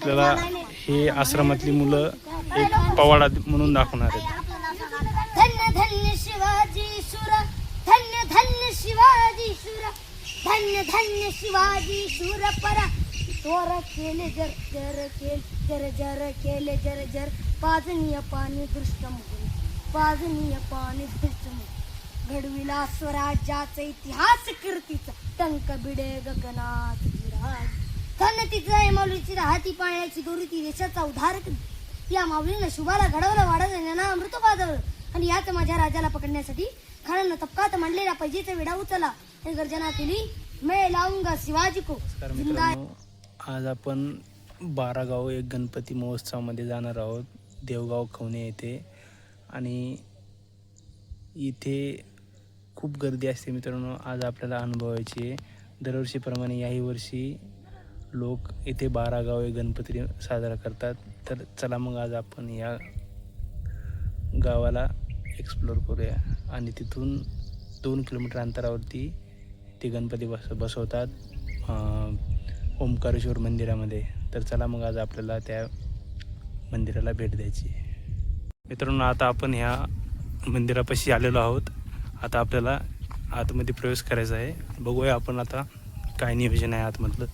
आपल्याला हे आश्रमातली मुलं एक पवाडा म्हणून दाखवणार आहेत. धन्य धन्य शिवाजी सुर धन्य धन्य शिवाजी सुर धन्य धन्य शिवाजी शूर परा. तोर केले जर जर केल जर जर केले जर जर. पाजनीय पाणी दृष्टमुख पाजनीय पाणी दृष्टमुख घडविला स्वराज्याचा इतिहास कीर्तीचा टंक बिडे गगनात विराज. धन्य तिचा आहे माऊलीची राहती पाण्याची दोरी ती देशाचा उद्धार या माऊलीनं शुभाला घडवलं वाढवलं अमृत पाजवलं आणि याच माझ्या राजाला पकडण्यासाठी खाण्यानं तपकात मांडलेला पैजेचा विडा उचला आणि गर्जना केली मैं लावूंगा शिवाजी को. जिंदा आज आपण बारागाव एक गणपती महोत्सवामध्ये जाणार आहोत. देवगाव खवणे येथे. आणि इथे खूप गर्दी असते मित्रांनो आज आपल्याला अनुभवायची आहे. दरवर्षीप्रमाणे याही वर्षी लोक इथे बारा गावे गणपती साजरा करतात. तर चला मग आज आपण या गावाला एक्सप्लोर करूया. आणि तिथून दोन किलोमीटर अंतरावरती ते गणपती बस बसवतात ओंकारेश्वर मंदिरामध्ये. तर चला मग आज आपल्याला त्या मंदिराला भेट द्यायची. मित्रांनो आता आपण ह्या मंदिरापाशी आलेलो आहोत. आता आपल्याला आतमध्ये प्रवेश करायचा आहे. बघूया आपण आता काय नियोजन आहे आतमधलं.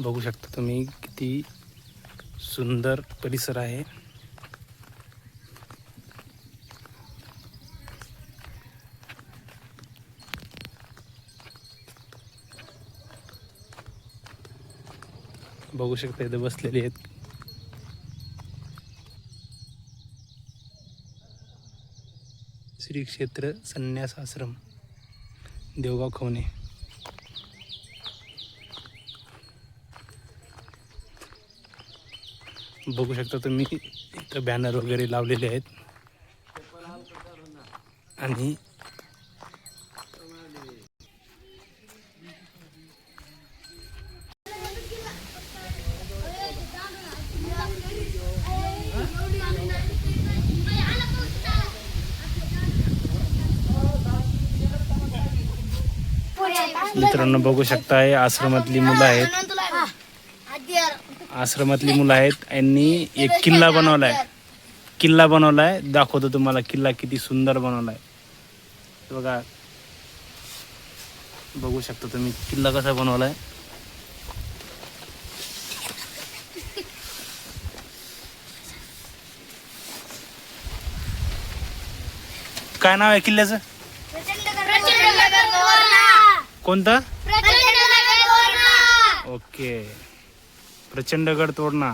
बघू शकता तुम्ही किती सुंदर परिसर आहे. बघू शकता इथं बसलेले आहेत. श्री क्षेत्र संन्यास आश्रम देवगाव खवणे. बघू शकता तुम्ही इथं बॅनर वगैरे लावलेले आहेत. आणि मित्रांनो बघू शकता आहे आश्रमातली मुलं आहेत. आश्रमातली मुलं आहेत. यांनी एक किल्ला बनवलाय. किल्ला बनवलाय. दाखवतो तुम्हाला किल्ला किती सुंदर बनवलाय. बघा. बघू शकता तुम्ही किल्ला कसा बनवलाय. काय नाव आहे किल्ल्याचं? कोणतं? ओके. प्रचंडगड तोडणा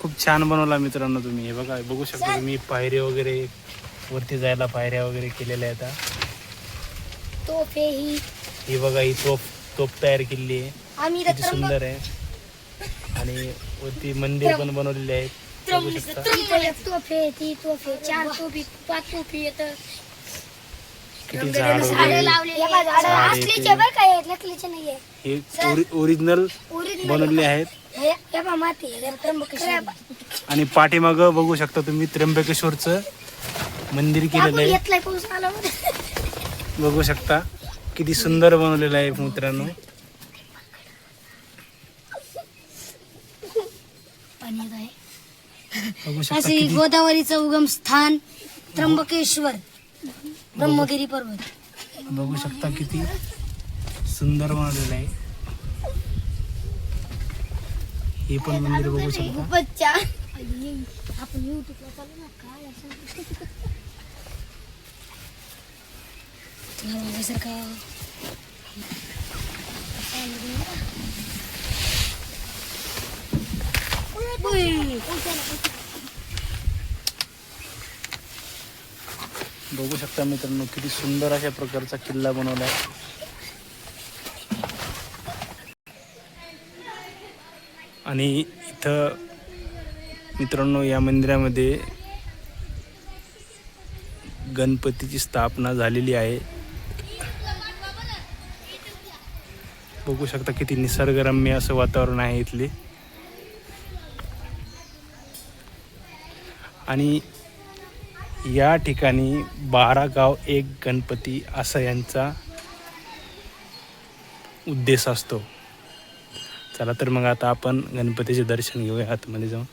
खूप छान बनवला मित्रांनो तुम्ही. हे बघा बघू शकता तुम्ही पायऱ्या वगैरे वरती जायला पायऱ्या वगैरे केलेल्या आहेत हा. तोफे बघा ही तोफ तोफ तयार केलेली आहे. किती सुंदर आहे. आणि वरती मंदिर पण बनवलेले आहेत. किती झाड ओरिजिनल बनवलेले आहेत. हे हे हे आणि पाठीमाग बघू शकता तुम्ही त्र्यंबकेश्वरचं मंदिर केलेलं आपण आहे. बघू शकता किती सुंदर बनवलेलं आहे मित्रांनो. बघू शकता असे किती गोदावरीचं उगम स्थान त्र्यंबकेश्वर ब्रह्मगिरी पर्वत. बघू शकता किती सुंदर बनवलेलं आहे. हे पण मंदिर बघू शकता खूपच छान आपण युट्यूबला चालू ना काय असं का बघू शकता मित्रांनो किती सुंदर अशा प्रकारचा किल्ला बनवला आहे. आणि इथं मित्रांनो या मंदिरामध्ये गणपतीची स्थापना झालेली आहे. बघू शकता किती निसर्गरम्य असं वातावरण आहे इथले. आणि या ठिकाणी बारा गाव एक गणपती असा यांचा उद्देश असतो. चला तर मग आता आपण गणपतीचे दर्शन घेऊया आतमध्ये जाऊन.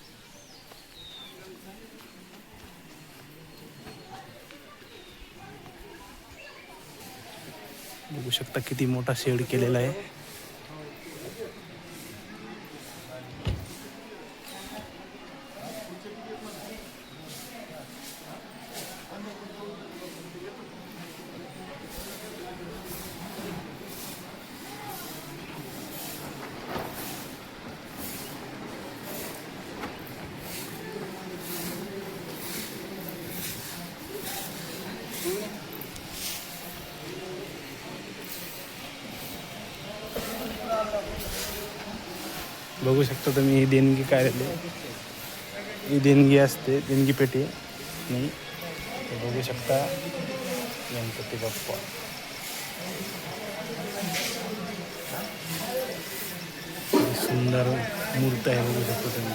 बघू शकता किती मोठा शेड केलेला आहे. बघू शकता तुम्ही ही देणगी काय ही देणगी असते देणगी पेटी आणि बघू शकता. गणपती बाप्पा. सुंदर मूर्त आहे बघू शकता तुम्ही.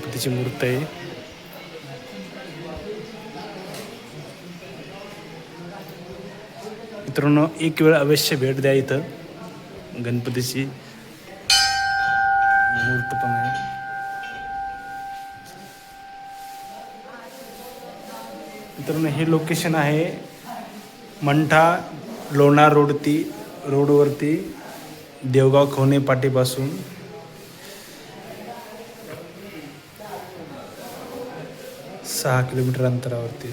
गणपतीची मूर्त आहे. मित्रांनो एक वेळ अवश्य भेट द्या इथं. गणपतीची मूर्त पण आहे. मित्रांनो हे लोकेशन आहे मंठा लोणार रोडती रोडवरती देवगाव खवणे पाटीपासून. सहा किलोमीटर अंतरावरती.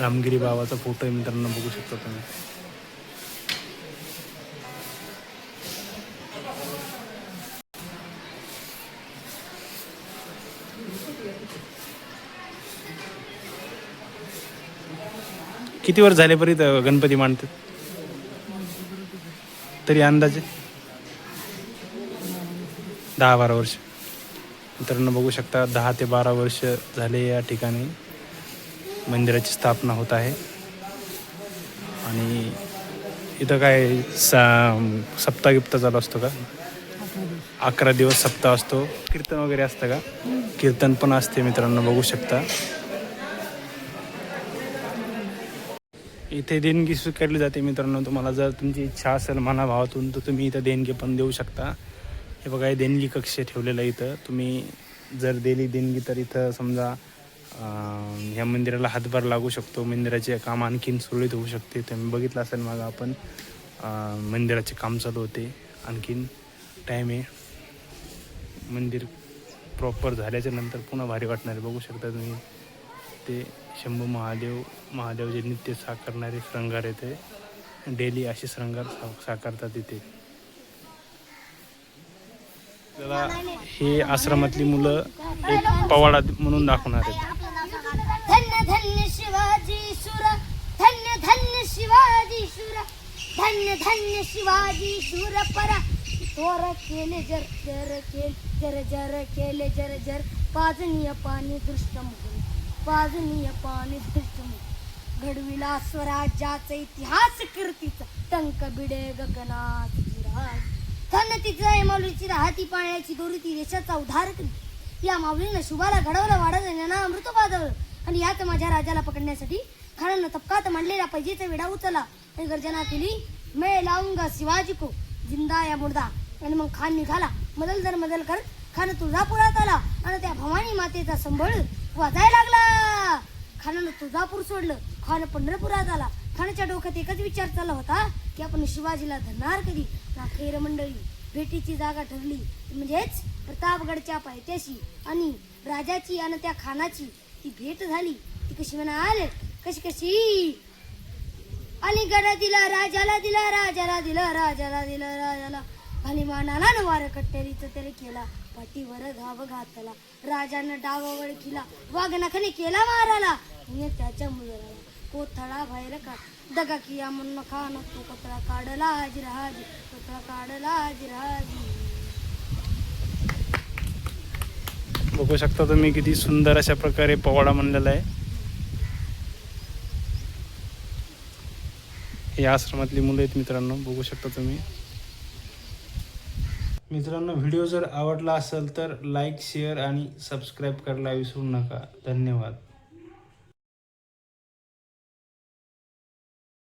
रामगिरी बाबाचा फोटो आहे मित्रांनो बघू शकता तुम्ही. किती वर्ष झाले बरी गणपती मांडतात? तरी अंदाजे? दहा बारा वर्ष. मित्रांनो बघू शकता दहा ते बारा वर्ष झाले या ठिकाणी मंदिराची स्थापना होत आहे. आणि इथं काय सा सप्ताह गिप्ता चालू असतो का? अकरा दिवस सप्ताह असतो. कीर्तन वगैरे असतं का? कीर्तन पण असते मित्रांनो बघू शकता. इथे देणगी स्वीकारली जाते मित्रांनो. तुम्हाला जर तुमची इच्छा असेल मनाभावातून तर तुम्ही इथं देणगी पण देऊ शकता. हे बघा हे देणगी कक्ष ठेवलेलं आहे इथं. तुम्ही जर दिली देणगी तर इथं समजा ह्या मंदिराला हातभार लागू शकतो. मंदिराचे काम आणखीन सुरळीत होऊ शकते. तुम्ही बघितलं असेल मग आपण मंदिराचे काम चालू होते. आणखीन टाईम आहे. मंदिर प्रॉपर झाल्याच्यानंतर पुन्हा भारी वाटणार बघू शकता तुम्ही. ते शंभू महादेव महादेवचे नित्य साकारणारे श्रंगार येते डेली असे श्रंगार सा साकारतात इथे. त्याला हे आश्रमातली मुलं एक पवाडा म्हणून दाखवणार आहेत. धन्य धन्य शिवाजी सुर धन्य धन्य शिवाजी सुर धन्य धन्य शिवाजी सुर परा. तोर केले जर जर केले जर जर केले जर जर पाजनीय पाणी म्हणून पाजनीय पाणी दृष्टम घडविला स्वराज्याचा इतिहास कीर्तीचा. टंक बिडे गगनात विराज. धन्य तिचा माऊलीची राहती पाण्याची दोरी ती देशाचा उद्धार करी या माऊलीनं शुभाला घडवलं वाढवलं ज्ञाना अमृत पाजवलं. आणि यात माझ्या राजाला पकडण्यासाठी खानानं तपकात मांडलेला पैजेचा विडा उचलला. आणि गर्जना केली मे लावूंगा शिवाजी को. जिंदा या मुर्दा. आणि मग खान निघाला. मदल दर मदल करत खान तुळजापुरात आला. आणि त्या भवानी मातेचा संबळ वाजायला लागला. खानानं तुळजापूर सोडलं. खान पंढरपुरात आला. खानाच्या डोक्यात एकच विचार चालला होता की आपण शिवाजीला धरणार कधी? अखेर मंडळी भेटीची जागा ठरली. म्हणजेच प्रतापगडच्या पायथ्याशी आणि राजाची आणि त्या खानाची ती भेट झाली. ती कशी म्हणाल? कशी कशी? अलीगड दिला राजाला दिला राजाला दिला राजाला दिला राजाला आणि मानाला न वार कट्टेरीच तरी केला पाठीवर धाव घातला. राजानं डाव वळखीला वाघनाखाने केला माराला आणि त्याच्या मुलाला कोथळा बाहेर का दगा किया म्हणून खान तो कोथळा काढला हाजी राहाजी कोथळा काढला हाजी राहाजी बघू शकता तुम्ही किती सुंदर अशा प्रकारे पोवाडा म्हणलेला आहे. हे आश्रमातली मुलं आहेत मित्रांनो बघू शकता तुम्ही. मित्रांनो व्हिडिओ जर आवडला असेल तर लाईक शेअर आणि सबस्क्राईब करायला विसरू नका. धन्यवाद.